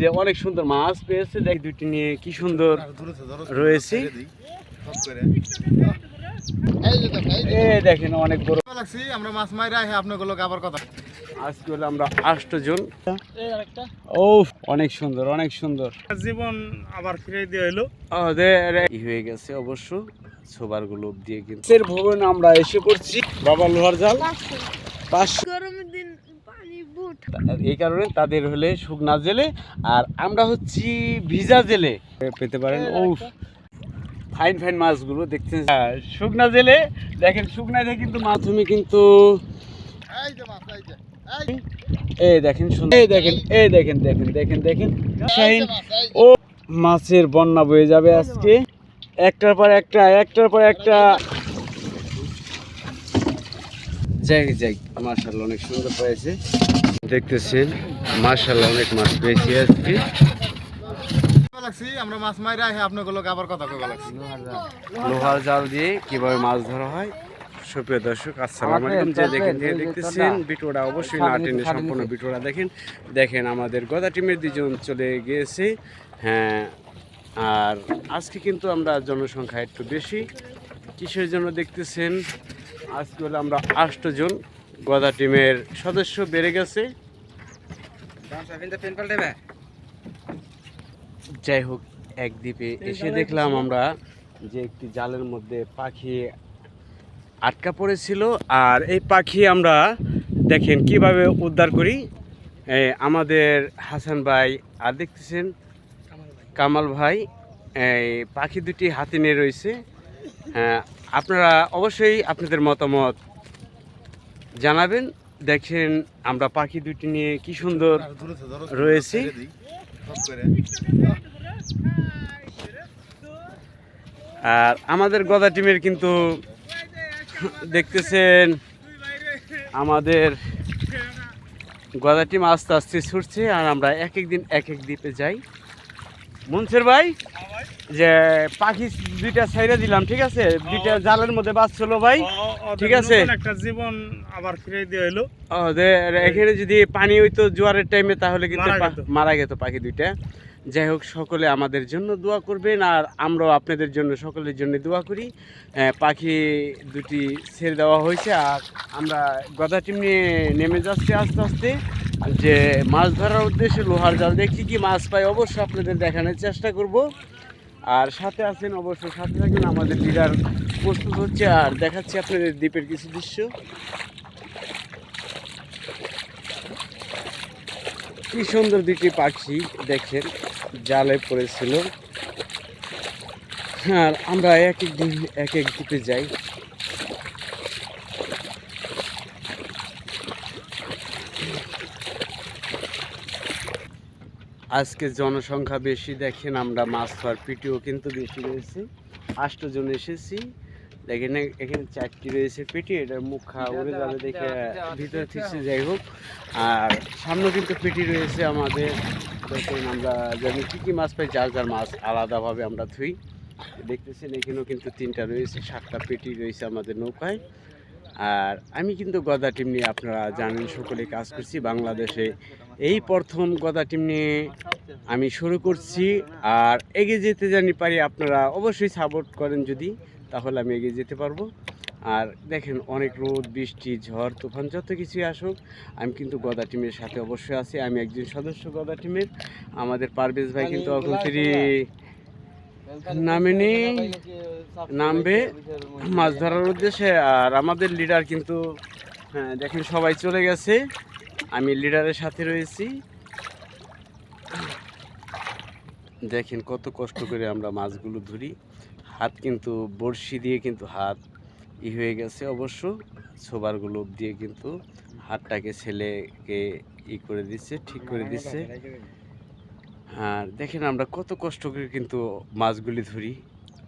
যে অনেক সুন্দর মাছ পেয়েছে দেখ দুইটি নিয়ে কি সুন্দর রয়েছে। দেখেন অনেক বড়। লাগছি আমরা মাছ মাইরা আহে আপনাগুলোকে আবার কথা আজকে হলো আমরা আষ্টজন ও অনেক সুন্দর অনেক সুন্দর। জীবন আবার ফিরে দিয়ে ই হয়ে গেছে অবশ্য ছোবারগুলো দিয়ে কিন্তু। এর ভবন আমরা এসে পড়ছি বাবা লোহার জাল। পাঁচশো গরমের দিন পানি বুট এই কারণে তাদের হলে শুকনা জেলে আর আমরা হচ্ছি ভিজা জেলে। পেতে পারেন ও ফাইন ফাইন মাছগুলো দেখছেন শুকনা জেলে দেখেন শুকনাতে কিন্তু মাধ্যমে কিন্তু এই মাছ দেখেন এই দেখেন এই দেখেন দেখেন দেখেন দেখেন। শাহিন ও মাছের বন্যা বয়ে যাবে আজকে। একটার পর একটা একটার পর একটা। যাই যাই মার্শাল্লাহ অনেক সুন্দর পেয়েছে দেখতেছেন মার্শাল্লাহ অনেক মাছ পেয়েছি আজকে। লাগছি আমরা মাছ মাইরা আহে আপনাগুলোকে আবার কথা কইবা লাগছি। লোহার জাল দিয়ে কীভাবে মাছ ধরা হয়। সুপ্রিয় দর্শক আসসালাম আলাইকুম। যে দেখেন যে দেখতেছেন ভিডিওটা অবশ্যই না টেনে সম্পূর্ণ ভিডিওটা দেখেন। দেখেন আমাদের গদা টিমের দুজন চলে গিয়েছে। হ্যাঁ আর আজকে কিন্তু আমরা জনসংখ্যা একটু বেশি। কিসের জন্য দেখতেছেন? আজকে হলো আমরা আষ্টজন গদা টিমের সদস্য বেড়ে গেছে। যাই হোক এক দ্বীপে এসে দেখলাম আমরা যে একটি জালের মধ্যে পাখি আটকা পড়েছিল। আর এই পাখি আমরা দেখেন কীভাবে উদ্ধার করি। আমাদের হাসান ভাই আর দেখতেছেন? কামাল ভাই এই পাখি দুটি হাতে নিয়ে রয়েছে। আপনারা অবশ্যই আপনাদের মতামত জানাবেন। দেখেন আমরা পাখি দুটি নিয়ে কি সুন্দর রয়েছি। আর আমাদের গদা টিমের কিন্তু দেখতেছেন আমাদের গদা টিম আস্তে আস্তে ছুটছে আর আমরা এক এক দিন এক এক দ্বীপে যাই। মনসের ভাই যে পাখি দুইটা ছাইড়ে দিলাম ঠিক আছে? দুইটা জালের মধ্যে বাঁচছিল ভাই ঠিক আছে। একটা জীবন আবার ফিরে দিয়ে হইল। ও এখানে যদি পানি হইতো জোয়ারের টাইমে তাহলে কিন্তু মারা যেত পাখি দুইটা। যাই হোক সকলে আমাদের জন্য দোয়া করবেন আর আমরাও আপনাদের জন্য সকলের জন্য দোয়া করি। পাখি দুটি ছেড়ে দেওয়া হয়েছে আর আমরা গদা টিম নিয়ে নেমে যাচ্ছি আস্তে আস্তে। যে মাছ ধরার উদ্দেশ্যে লোহার জাল দিয়ে কী কী মাছ পাই অবশ্যই আপনাদের দেখানোর চেষ্টা করব। আর সাথে আছেন অবশ্যই, সাথে থাকেন আমাদের লিডার প্রস্তুত হচ্ছে। আর দেখাচ্ছি আপনাদের দ্বীপের কিছু দৃশ্য। কি সুন্দর দুটি পাখি দেখেন, জালে পড়েছিল। আর আমরা এক এক দিন এক এক দ্বীপে যাই। আজকে জনসংখ্যা বেশি দেখেন আমরা মাছ ধোয়ার পিটিও কিন্তু বেশি রয়েছে। আষ্টজন এসেছি। দেখেন এখানে চারটি রয়েছে পেটি এটার মুখ খাওয়া উড়ে যাবে দেখে ভিতরে থেকে যাই হোক। আর সামনে কিন্তু পেটি রয়েছে আমাদের। দেখুন আমরা জানি কী কী মাছ পাই যার যার মাছ আলাদাভাবে আমরা ধুই। দেখতেছেন এখানেও কিন্তু তিনটা রয়েছে সাতটা পেটি রয়েছে আমাদের নৌকায়। আর আমি কিন্তু গদা টিম নিয়ে আপনারা জানেন সকলে কাজ করছি। বাংলাদেশে এই প্রথম টিম নিয়ে আমি শুরু করছি। আর এগিয়ে যেতে জানি পারি, আপনারা অবশ্যই সাপোর্ট করেন যদি, তাহলে আমি এগিয়ে যেতে পারব। আর দেখেন, অনেক রোদ, বৃষ্টি, ঝড়, তুফান, যত কিছুই আসুক, আমি কিন্তু গদা টিমের সাথে অবশ্যই আছি। আমি একজন সদস্য গদা টিমের। আমাদের পারভেজ ভাই কিন্তু এখন তিনি নামেনি নামবে মাছ ধরার উদ্দেশ্যে। আর আমাদের লিডার কিন্তু হ্যাঁ দেখেন সবাই চলে গেছে। আমি লিডারের সাথে রয়েছি। দেখেন কত কষ্ট করে আমরা মাছগুলো ধরি। হাত কিন্তু বড়শি দিয়ে কিন্তু হাত ই হয়ে গেছে অবশ্য। ছোবারগুলো দিয়ে কিন্তু হাতটাকে ছেলেকে ই করে দিচ্ছে, ঠিক করে দিচ্ছে। আর দেখেন আমরা কত কষ্ট করে কিন্তু মাছগুলি ধরি।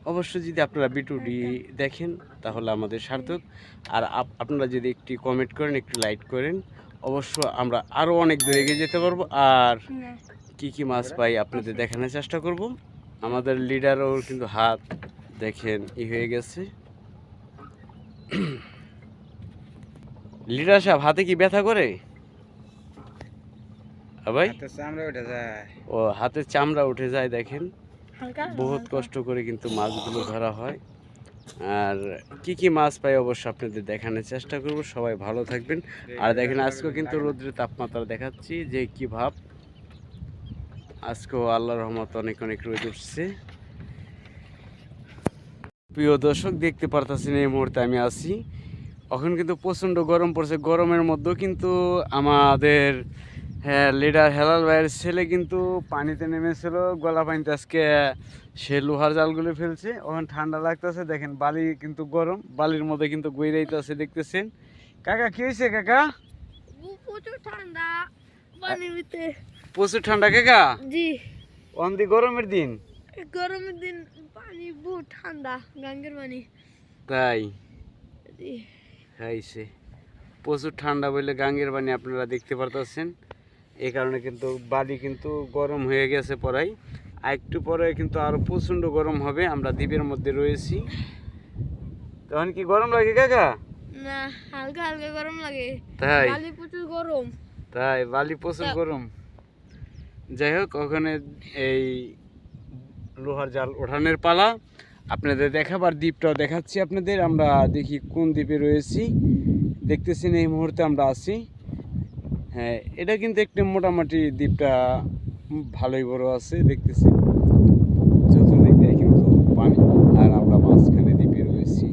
অবশ্য যদি আপনারা বিটুডি দেখেন তাহলে আমাদের সার্থক। আর আপ- আপনারা যদি একটি কমেন্ট করেন, একটু লাইক করেন অবশ্য আমরা আরও অনেক দূরে এগিয়ে যেতে পারব। আর কি কি মাছ পাই আপনাদের দেখানোর চেষ্টা করব। আমাদের লিডারও কিন্তু হাত দেখেন ই হয়ে গেছে। লিডার সাহেব হাতে কি ব্যথা করে? হ্যাঁ ভাই? হাতের চামড়া উঠে যায়। ও হাতের চামড়া উঠে যায় দেখেন। বহুত কষ্ট করে কিন্তু মাছগুলো ধরা হয়। আর কি কি মাছ পাই অবশ্য আপনাদের দেখানোর চেষ্টা করব। সবাই ভালো থাকবেন। আর দেখেন, আজকেও কিন্তু রৌদ্রের তাপমাত্রা দেখাচ্ছি যে কি ভাব। আজকেও আল্লাহ রহমত অনেক অনেক রোদ উঠছে। প্রিয় দর্শক, দেখতে পারতেছেন এই মুহূর্তে আমি আছি। এখন কিন্তু প্রচণ্ড গরম পড়ছে। গরমের মধ্যেও কিন্তু আমাদের হ্যাঁ লিডার হেলাল ভাইয়ের ছেলে কিন্তু পানিতে নেমেছিল গলা পানিতে। আজকে সে লোহার জালগুলো ফেলছে ওখানে ঠান্ডা লাগতেছে দেখেন বালি কিন্তু গরম বালির মধ্যে কিন্তু গৈরাইতেছে দেখতেছেন। কাকা কি হয়েছে কাকা? প্রচুর ঠান্ডা প্রচুর ঠান্ডা কাকা? জি। অন্দি গরমের দিন। গরমের দিন পানি বহুত ঠান্ডা গাঙ্গের পানি। তাই? জি। প্রচুর ঠান্ডা বলে গাঙ্গের পানি আপনারা দেখতে পারতেছেন। এই কারণে কিন্তু বালি কিন্তু গরম হয়ে গেছে পরাই আর একটু পরে কিন্তু আরও প্রচণ্ড গরম হবে আমরা দ্বীপের মধ্যে রয়েছি। তখন কি গরম লাগে কাকা? না হালকা হালকা গরম লাগে। তাই? বালি প্রচুর গরম। তাই বালি প্রচুর গরম। যাই হোক ওখানে এই লোহার জাল ওঠানোর পালা। আপনাদের দেখাবার দ্বীপটাও দেখাচ্ছি আপনাদের। আমরা দেখি কোন দ্বীপে রয়েছি। দেখতেছেন এই মুহূর্তে আমরা আছি। হ্যাঁ এটা কিন্তু একটু মোটামুটি দ্বীপটা ভালোই বড় আছে, দেখতেছি। চতুর্দিক দিয়ে কিন্তু পানি। আর আমরা মাঝখানে দ্বীপে রয়েছি।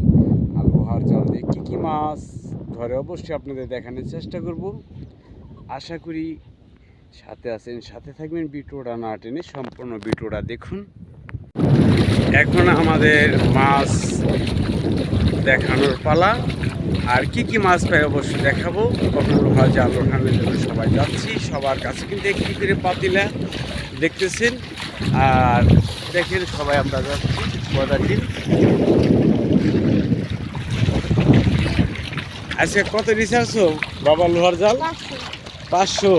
আর লোহার জাল দিয়ে কী কী মাছ ধরে অবশ্যই আপনাদের দেখানোর চেষ্টা করব। আশা করি সাথে আছেন, সাথে থাকবেন বিটোটা না টেনে সম্পূর্ণ বিটোটা দেখুন। এখন আমাদের মাছ দেখানোর পালা। আর কি কি মাছ পাই অবশ্যই দেখাবো। কখনো লোহা জাল ওঠানোর জন্য সবাই যাচ্ছি সবার কাছে কিন্তু একটি করে পাতিলা দেখতেছেন। আর দেখেন সবাই আমরা যাচ্ছি গদাটির আচ্ছা কত রিসার্চ বাবা লোহার জাল? পাঁচশো। পাঁচশো?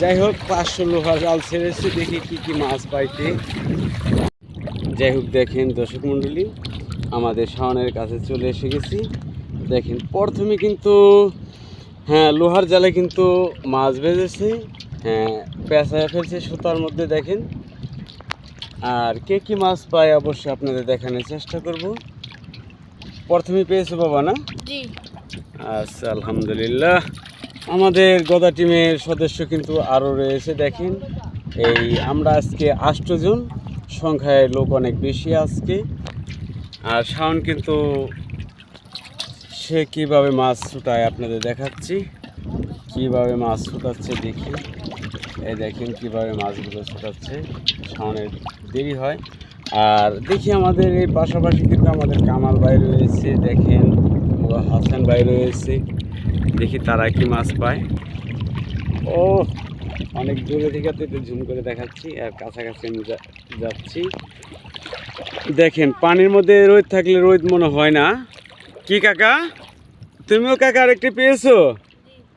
যাই হোক পাঁচশো লোহার জাল ছেড়েছে দেখি কি কি মাছ পাইতে। যাই হোক দেখেন দর্শক মণ্ডলী আমাদের শাওনের কাছে চলে এসে গেছি। দেখেন প্রথমে কিন্তু হ্যাঁ লোহার জালে কিন্তু মাছ বেজেছে হ্যাঁ পেঁচায় ফেলছে সুতার মধ্যে দেখেন। আর কে কি মাছ পায় অবশ্যই আপনাদের দেখানোর চেষ্টা করব। প্রথমে পেয়েছে বাবা না? আচ্ছা আলহামদুলিল্লাহ। আমাদের গদা টিমের সদস্য কিন্তু আরও রয়েছে দেখেন। এই আমরা আজকে আষ্টজন সংখ্যায় লোক অনেক বেশি আজকে। আর শাওন কিন্তু সে কীভাবে মাছ ছুটায় আপনাদের দেখাচ্ছি। কীভাবে মাছ ছুটাচ্ছে দেখি। এই দেখেন কীভাবে মাছগুলো ছুটাচ্ছে। শাওনের দেরি হয়। আর দেখি আমাদের এই পাশাপাশি কিন্তু আমাদের কামাল ভাই রয়েছে। দেখেন হাসান ভাই রয়েছে। দেখি তারা কি মাছ পায়। ও, অনেক দূরে থেকে একটু ঝুম করে দেখাচ্ছি আর কাছাকাছি আমি যাচ্ছি। দেখেন পানির মধ্যে রোদ থাকলে রোদ মনে হয় না। কি কাকা? তুমিও কাকা আরেকটি পেয়েছ?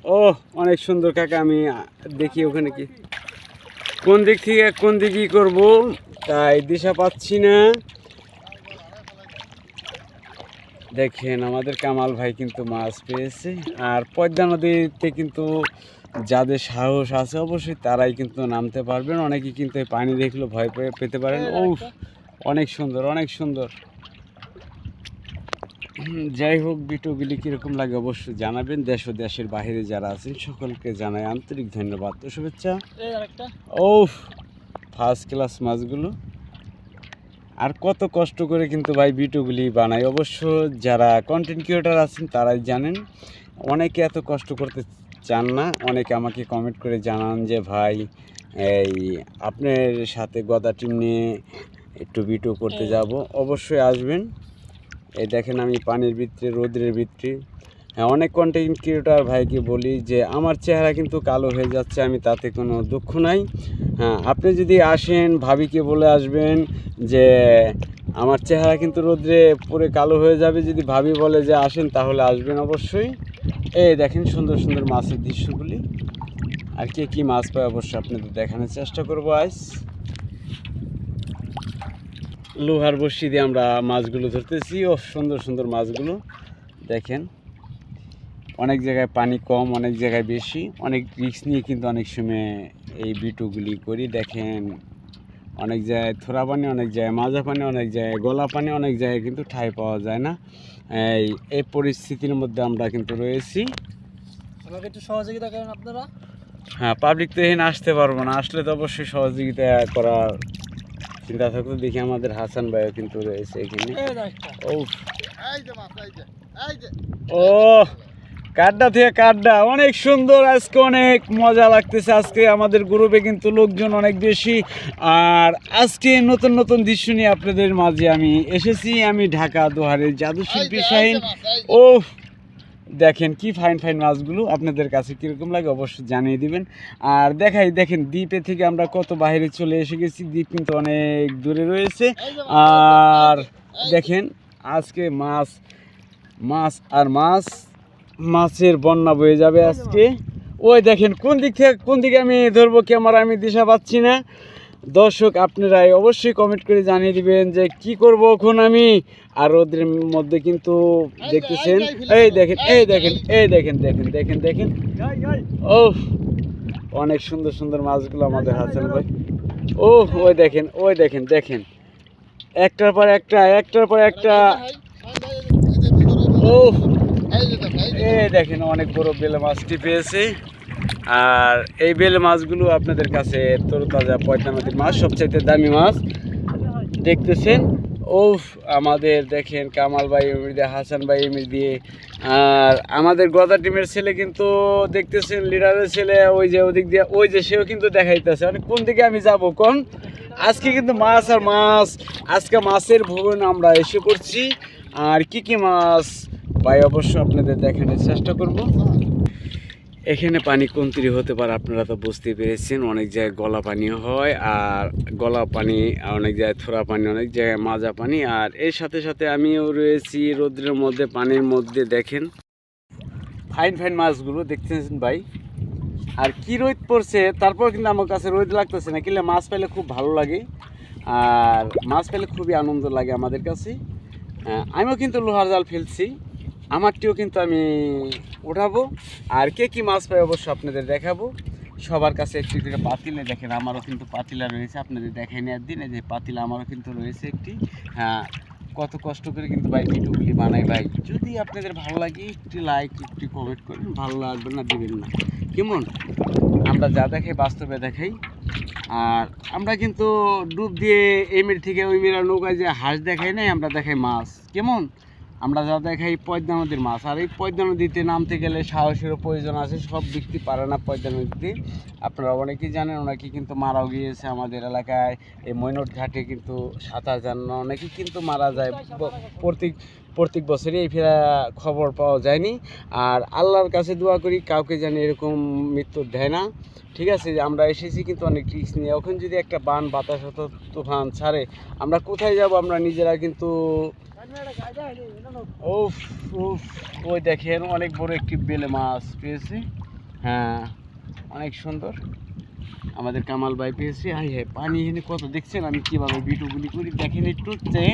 ও অনেক সুন্দর কাকা আমি দেখি ওখানে কি। কোন দিক থেকে কোন দিক করব? তাই দিশা পাচ্ছি না। দেখেন আমাদের কামাল ভাই কিন্তু মাছ পেয়েছে। আর পদ্মা নদীতে কিন্তু যাদের সাহস আছে অবশ্যই তারাই কিন্তু নামতে পারবেন। অনেকে কিন্তু পানি দেখলে ভয় পেয়ে পেতে পারেন। ও অনেক সুন্দর অনেক সুন্দর। যাই হোক বিটুগুলি কীরকম লাগে অবশ্যই জানাবেন। দেশ ও দেশের বাইরে যারা আছেন সকলকে জানাই আন্তরিক ধন্যবাদ। তো শুভেচ্ছা। ও ফার্স্ট ক্লাস মাছগুলো। আর কত কষ্ট করে কিন্তু ভাই ভিডিওগুলি বানাই অবশ্য যারা কন্টেন্ট ক্রিয়েটার আছেন তারাই জানেন। অনেকে এত কষ্ট করতে চান না। অনেকে আমাকে কমেন্ট করে জানান যে ভাই এই আপনার সাথে গদা টিম নিয়ে একটু ভিডিও করতে যাব। অবশ্যই আসবেন। এই দেখেন আমি পানির ভিতরে, রোদ্রের ভিতরে। হ্যাঁ অনেক কন্টেন্ট ক্রিয়েটার ভাইকে বলি যে, আমার চেহারা কিন্তু কালো হয়ে যাচ্ছে, আমি তাতে কোনো দুঃখ নাই। হ্যাঁ আপনি যদি আসেন, ভাবিকে বলে আসবেন যে, আমার চেহারা কিন্তু রোদ্রে পুরো কালো হয়ে যাবে। যদি ভাবি বলে যে, আসেন তাহলে আসবেন অবশ্যই। এই দেখেন সুন্দর সুন্দর মাছের দৃশ্যগুলি। আর কে কী মাছ পায় অবশ্যই আপনাদের দেখানোর চেষ্টা করব আজ লোহার বড়শি দিয়ে আমরা মাছগুলো ধরতেছি। ও সুন্দর সুন্দর মাছগুলো। দেখেন অনেক জায়গায় পানি কম অনেক জায়গায় বেশি। অনেক রিস্ক নিয়ে কিন্তু অনেক সময় এই বিটুগুলি করি। দেখেন অনেক জায়গায় থোড়া পানি অনেক জায়গায় মাজা পানি অনেক জায়গায় গলা পানি অনেক জায়গায় কিন্তু ঠাই পাওয়া যায় না। এই এই পরিস্থিতির মধ্যে আমরা কিন্তু রয়েছি। আমাকে একটু সহযোগিতা করেন আপনারা। হ্যাঁ পাবলিক তো এখানে আসতে পারব না। আসলে তো অবশ্যই সহযোগিতা করার চিন্তা থাকতো দেখি আমাদের হাসান ভাইও কিন্তু রয়েছে এখানে। ও ও কাড্ডা থেকে কাড্ডা অনেক সুন্দর আজকে অনেক মজা লাগতেছে। আজকে আমাদের গ্রুপে কিন্তু লোকজন অনেক বেশি। আর আজকে নতুন নতুন দৃশ্য নিয়ে আপনাদের মাঝে আমি এসেছি। আমি ঢাকা দোহারের জাদু শিল্পী শাহিন। ও দেখেন কি ফাইন ফাইন মাছগুলো আপনাদের কাছে কীরকম লাগে অবশ্যই জানিয়ে দিবেন। আর দেখাই, দেখেন দ্বীপে থেকে আমরা কত বাইরে চলে এসে গেছি। দ্বীপ কিন্তু অনেক দূরে রয়েছে। আর দেখেন আজকে মাছ মাছ আর মাছ, মাছের বন্যা বয়ে যাবে আজকে। ওই দেখেন, কোন দিক থেকে, কোন দিকে আমি ধরবো ক্যামেরা আমি দিশা পাচ্ছি না। দর্শক আপনারা অবশ্যই কমেন্ট করে জানিয়ে দিবেন যে কি করব এখন আমি। আর ওদের মধ্যে কিন্তু দেখতেছেন, এই দেখেন এই দেখেন এই দেখেন দেখেন দেখেন দেখেন। ও অনেক সুন্দর সুন্দর মাছগুলো আমাদের হাসান ভাই। ও ওই দেখেন ওই দেখেন দেখেন। একটার পর একটা, একটার পর একটা। ও। এই দেখেন, অনেক বড় বেলে মাছটি পেয়েছি। আর এই বেল মাছগুলো আপনাদের কাছে তরতাজা পয়তা নদীর মাছ, সবচাইতে দামি মাছ। দেখতেছেন? ও আমাদের দেখেন কামাল ভাই, এমনি দিয়ে হাসান ভাই এমনি দিয়ে। আর আমাদের গদা টিমের ছেলে কিন্তু দেখতেছেন, লিডারের ছেলে, ওই যে ওদিক দিয়ে, ওই যে সেও কিন্তু দেখাইতেছে। মানে কোন দিকে আমি যাব, কোন? আজকে কিন্তু মাছ আর মাছ, আজকে মাছের ভুবন আমরা এসে পড়ছি। আর কি কি মাছ? ভাই, অবশ্য আপনাদের দেখানোর চেষ্টা করব। এখানে পানি কমতি হতে পারে আপনারা তো বুঝতে পেরেছেন, অনেক জায়গায় গলা পানি হয় আর গলা পানি, অনেক জায়গায় থোড়া পানি, অনেক জায়গায় মাজা পানি আর এর সাথে সাথে আমিও রয়েছি রোদ্রের মধ্যে, পানির মধ্যে, দেখেন। ফাইন ফাইন মাছগুলো দেখতেছেন ভাই। আর কি রোদ পড়ছে, তারপর কিন্তু আমার কাছে রোদ লাগতেছে না, কিনলে মাছ পেলে খুব ভালো লাগে। আর মাছ পেলে খুবই আনন্দ লাগে আমাদের কাছে। আমিও কিন্তু লোহার জাল ফেলছি। আমারটিও কিন্তু আমি উঠাবো আর কে কি মাছ পাই অবশ্য আপনাদের দেখাবো। সবার কাছে একটি করে পাতিলে দেখেন, আমারও কিন্তু পাতিলা রয়েছে, আপনাদের দেখাই নেওয়ার দিনে। যে পাতিলা আমারও কিন্তু রয়েছে একটি। হ্যাঁ কত কষ্ট করে কিন্তু ভাই ভিডিওগুলি বানাই ভাই। যদি আপনাদের ভালো লাগে, একটি লাইক একটি কমেন্ট করেন, ভালো লাগবে না, দেবেন না। কেমন? আমরা যা দেখাই, বাস্তবে দেখাই। আর আমরা কিন্তু ডুব দিয়ে এই মের থেকে ওই মেয়েরা নৌকায় যে হাঁস দেখাই নাই, আমরা দেখাই মাছ। কেমন? আমরা যা দেখাই পদ্মা নদীর মাছ, আর এই পদ্মা নদীতে নামতে গেলে সাহসেরও প্রয়োজন আছে, সব ব্যক্তি পারে না পদ্মা নদীতে। আপনারা অনেকেই জানেন অনেকে কিন্তু মারাও গিয়েছে আমাদের এলাকায়। এই মৈনট ঘাটে কিন্তু সাঁতার জান না অনেকেই কিন্তু মারা যায়। প্রত্যেক প্রত্যেক বছরই এই ফেরা খবর পাওয়া যায়নি। আর আল্লাহর কাছে দোয়া করি, কাউকে জানি এরকম মৃত্যু দেয় না। ঠিক আছে, আমরা এসেছি কিন্তু অনেক রিস্ক নিয়ে। ওখানে যদি একটা বান, বাতাস হতো তুফান ছাড়ে, আমরা কোথায় যাব? আমরা নিজেরা কিন্তু উফ উফ, ওই দেখেন অনেক বড় একটি বেলে মাছ পেয়েছি। হ্যাঁ অনেক সুন্দর। আমাদের কামাল ভাই পেয়েছি। হাই হ্যাঁ পানি এখানে কত দেখছেন? আমি কীভাবে ভিডিওগুলি করি? দেখেন একটু যে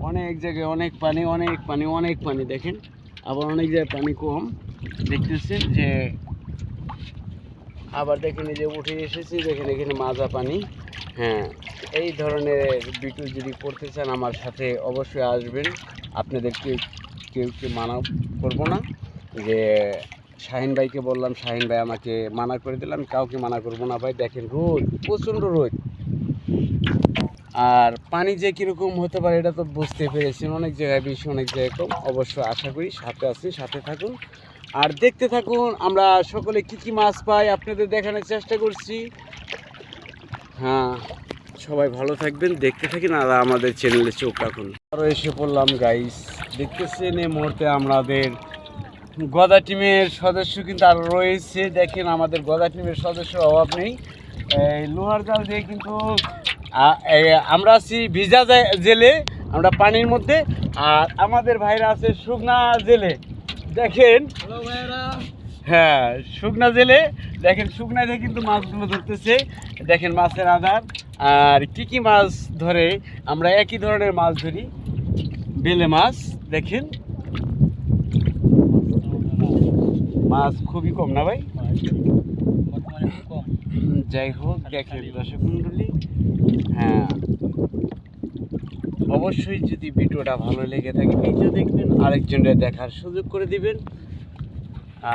অনেক জায়গায় অনেক পানি অনেক পানি অনেক পানি দেখেন। আবার অনেক জায়গায় পানি কম। দেখতেছেন যে আবার দেখেন যে উঠে এসেছি, দেখেন এখানে মাজা পানি। হ্যাঁ এই ধরনের ভিডিও যদি করতে চান আমার সাথে অবশ্যই আসবেন। আপনাদেরকে কেউ কেউ মানা করব না? যে শাহিন ভাইকে বললাম, শাহিন ভাই আমাকে মানা করে দিলাম কাউকে মানা করব না ভাই। দেখেন রোদ, প্রচণ্ড রোদ। আর পানি যে কীরকম হতে পারে এটা তো বুঝতে পেরেছেন। অনেক জায়গায় বেশি অনেক জায়গায় কম। অবশ্য আশা করি সাথে আছি, সাথে থাকুন। আর দেখতে থাকুন, আমরা সকলে কি কি মাছ পাই আপনাদের দেখানোর চেষ্টা করছি। হ্যাঁ। সবাই ভালো থাকবেন, দেখতে থাকেন আর আমাদের চ্যানেলে চোখ রাখুন। আরও এসে পড়লাম গাইস দেখতেছেন এই মুহূর্তে আমাদের গদা টিমের সদস্য কিন্তু আরও রয়েছে। দেখেন, আমাদের গদা টিমের সদস্য অভাব নেই। লোহার জাল দিয়ে কিন্তু আমরা আছি ভিজা জেলে, আমরা পানির মধ্যে। আর আমাদের ভাইরা আছে শুকনা জেলে। দেখেন। হ্যাঁ শুকনা জেলে, দেখেন শুকনাতে কিন্তু মাছগুলো ধরতেছে। দেখেন মাছের আধার আর কি কি মাছ ধরে, আমরা একই ধরনের মাছ ধরি। বেলে মাছ, দেখেন। মাছ খুবই কম না ভাই? যাই হোক, দেখেন দর্শক মণ্ডলী হ্যাঁ। অবশ্যই যদি ভিডিওটা ভালো লেগে থাকে নিজে দেখবেন, আরেকজনের দেখার সুযোগ করে দিবেন।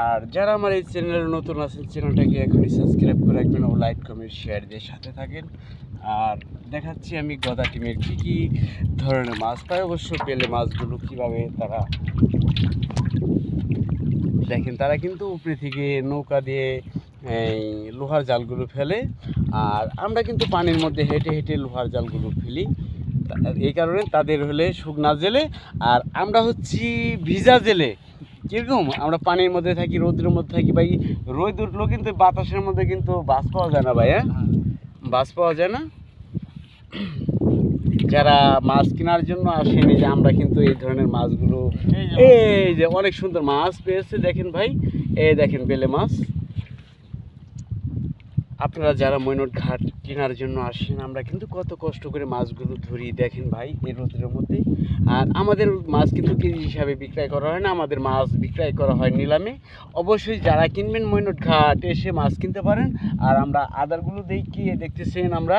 আর যারা আমার এই চ্যানেলে নতুন আছেন, চ্যানেলটাকে এখনই সাবস্ক্রাইব করে রাখবেন ও লাইক, কমেন্ট শেয়ার দিয়ে সাথে থাকেন। আর দেখাচ্ছি আমি গদা টিমের কী কী ধরনের মাছ পাই অবশ্য পেলে মাছগুলো কীভাবে তারা দেখেন, তারা কিন্তু উপরে থেকে নৌকা দিয়ে, এই লোহার জালগুলো ফেলে। আর আমরা কিন্তু পানির মধ্যে হেঁটে হেঁটে লোহার জালগুলো ফেলি। এই কারণে তাদের হলে শুকনা জেলে। আর আমরা হচ্ছি ভিজা জেলে। কীরকম আমরা পানির মধ্যে থাকি রোদের মধ্যে থাকি ভাই রোদ উঠলেও কিন্তু বাতাসের মধ্যে কিন্তু বাস পাওয়া যায় না ভাই হ্যাঁ? বাস পাওয়া যায় না। যারা মাছ কেনার জন্য আসেনি যে আমরা কিন্তু এই ধরনের মাছগুলো এই যে অনেক সুন্দর মাছ পেয়েছে দেখেন ভাই এই দেখেন বেলে মাছ। আপনারা যারা মৈনট ঘাট কেনার জন্য আসেন আমরা কিন্তু কত কষ্ট করে মাছগুলো ধরি। দেখেন ভাই এই রোদের মধ্যে। আর আমাদের মাছ কিন্তু কেজি হিসাবে বিক্রয় করা হয় না আমাদের মাছ বিক্রয় করা হয় নিলামে। অবশ্যই যারা কিনবেন মৈনট ঘাট এসে মাছ কিনতে পারেন। আর আমরা আদারগুলো দেখি দেখতেছেন আমরা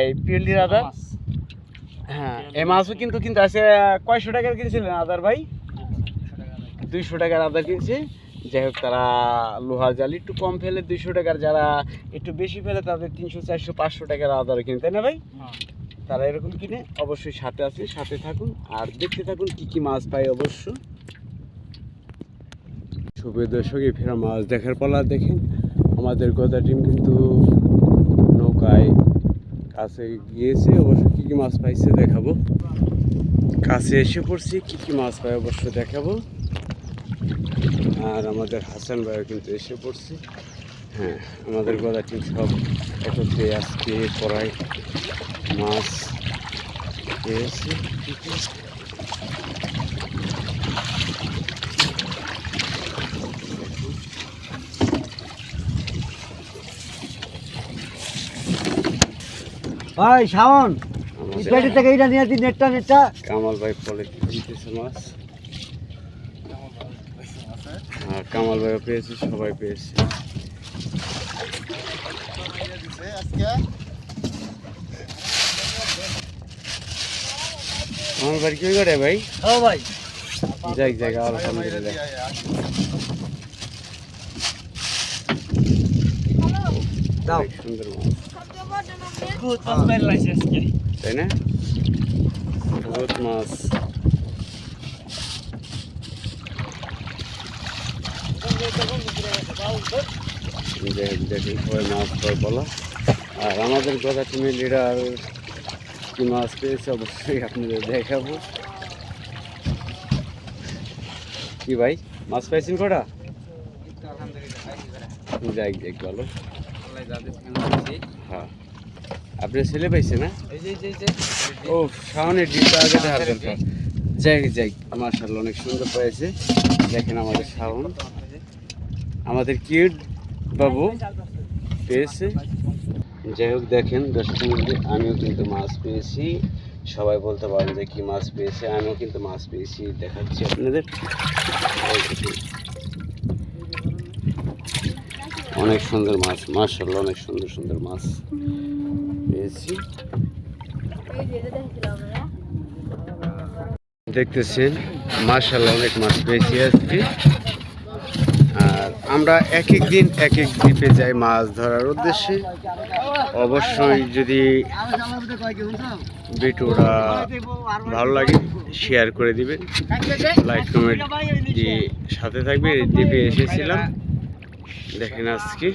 এই পিএলডির আদার। হ্যাঁ এই মাছও কিন্তু কিন্তু আছে কয়শো টাকার কিনছিলেন আদার ভাই? দুইশো টাকার আদার কিনছে। যাই হোক তারা লোহার জাল একটু কম ফেলে দুইশো টাকার যারা একটু বেশি ফেলে তাদের তিনশো চারশো পাঁচশো টাকার আদার কিনে তাই না ভাই? তারা এরকম কিনে অবশ্যই সাথে আছে সাথে থাকুন। আর দেখতে থাকুন কি কি মাছ পাই অবশ্য। শুভে দর্শকে ফেরা মাছ দেখার পালা দেখেন। আমাদের গদা টিম কিন্তু নৌকায় কাছে গিয়েছে। অবশ্য কি কি মাছ পাইছে দেখাবো। কাছে এসে পড়ছি কি কি মাছ পাই অবশ্য দেখাবো। আর আমাদের হাসান ভাইও কিন্তু এসে পড়ছে। হ্যাঁ আমাদের গদা টিম সব একত্রে আজকে কড়াই মাছ পেয়েছে? ভাই শাওন থেকে এইটা নিয়ে দিন নেটটা নেটটা। কামাল ভাই ফলে দিতেছে মাছ আর কামাল ভাইও পেয়েছে সবাই পেয়েছে। দিছে আজকে আমার বাড়ি কি করে ভাই? ও ভাই। যাই যাই আলহামদুলিল্লাহ দাও। সুন্দর মাছ। তাই না? মাছ যাই হোক সবাই মাছ বলা। আর আমাদের কথা টিমের লিডার, কি মাছ পেয়েছে অবশ্যই আপনাদের দেখাবো। কি ভাই, মাছ পাইছেন কটা? যাই যাই ভালো হ্যাঁ। ছেলে পাইছে না? ও আগে দেখার যাই যাই মার্শাল অনেক সুন্দর পেয়েছে দেখেন আমাদের শাওন। আমাদের কিউট বাবু পেয়েছে। যাই হোক, দেখেন দর্শকের মধ্যে আমিও কিন্তু মাছ পেয়েছি। সবাই বলতে পারেন যে কি মাছ পেয়েছে, আমিও কিন্তু মাছ পেয়েছি। দেখাচ্ছি আপনাদের। অনেক সুন্দর মাছ মার্শাল অনেক সুন্দর সুন্দর মাছ পেয়েছি। দেখতেছেন মার্শাল্লাহ অনেক মাছ পেয়েছি আজকে। আমরা এক এক দিন এক এক দ্বীপে যাই মাছ ধরার উদ্দেশ্যে। অবশ্যই যদি ভিডিওটা ভালো লাগে শেয়ার করে দিবে। লাইক কমেন্ট দিয়ে সাথে থাকবে। দ্বীপে এসেছিলাম। দেখেন আজকে।